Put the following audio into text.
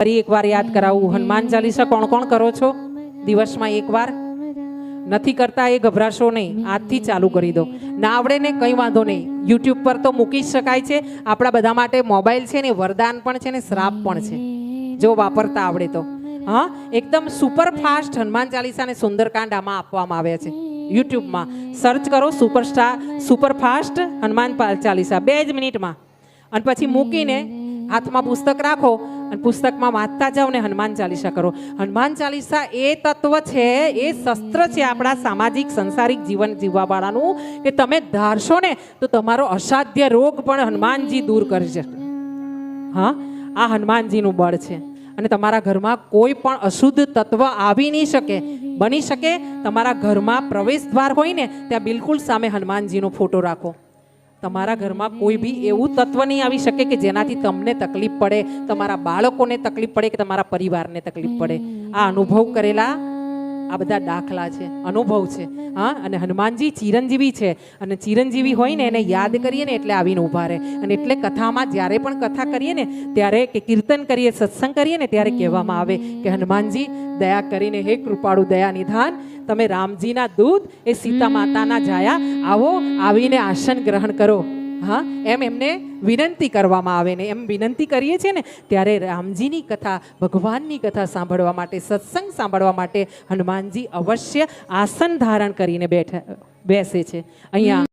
ફરી એકવાર યાદ કરાવું. હનુમાન ચાલીસા કોણ કોણ કરો છો? દિવસમાં એકવાર. નથી કરતા એ ગભરાશો નહીં. આજથી ચાલુ કરી દો. ના આવડે ને કંઈ વાંધો નહીં. યુટ્યુબ પર તો મૂકી જ શકાય છે. આપણા બધા માટે મોબાઈલ છે ને વરદાન પણ છે ને શ્રાપ પણ છે. જો વાપરતા આવડે તો. હા? એકદમ સુપર ફાસ્ટ હનુમાન ચાલીસા ને સુંદરકાંડ આમાં આપવામાં આવ્યા છે. યુટ્યુબમાં સર્ચ કરો superstar super fast Hanuman Chalisa. બે જ મિનિટમાં. અને પછી મૂકીને હાથમાં પુસ્તક રાખો અને પુસ્તકમાં વાંચતા જાઓ ને હનુમાન ચાલીસા કરો. હનુમાન ચાલીસા એ તત્વ છે, એ શસ્ત્ર છે આપણા સામાજિક, સંસારિક જીવન જીવવાવાળાનું કે તમે ધારશો ને તો તમારો અસાધ્ય રોગ પણ હનુમાનજી દૂર કરી હા, આ હનુમાનજીનું બળ છે. અને તમારા ઘરમાં કોઈ પણ અશુદ્ધ તત્વ આવી નહીં શકે, બની શકે. તમારા ઘરમાં પ્રવેશ દ્વાર હોય ને, ત્યાં બિલકુલ સામે હનુમાનજીનો ફોટો રાખો. તમારા ઘરમાં કોઈ બી એવું તત્વ નહીં આવી શકે કે જેનાથી તમને તકલીફ પડે, તમારા બાળકોને તકલીફ પડે કે તમારા પરિવારને તકલીફ પડે. આ અનુભવ કરેલા આ બધા દાખલા છે, અનુભવ છે. હા, અને હનુમાનજી ચિરંજીવી છે. અને ચિરંજીવી હોય ને એને યાદ કરીએ ને એટલે આવીને ઊભા રહે. અને એટલે કથામાં જ્યારે પણ કથા કરીએ ને, ત્યારે કે કીર્તન કરીએ, સત્સંગ કરીએ ને, ત્યારે કહેવામાં આવે કે, હનુમાનજી, દયા કરીને હે કૃપાળુ, દયા નિધાન. તમે રામજીના દૂધ એ સીતા માતાના જાયા. આવો, આવીને આસન ગ્રહણ કરો. હા, એમ એમને વિનંતી કરવામાં આવે ને એમ વિનંતી કરીએ છીએ ને, ત્યારે રામજીની કથા, ભગવાનની કથા સાંભળવા માટે, સત્સંગ સાંભળવા માટે હનુમાનજી અવશ્ય આસન ધારણ કરીને બેઠા, બેસે છે. અહીંયા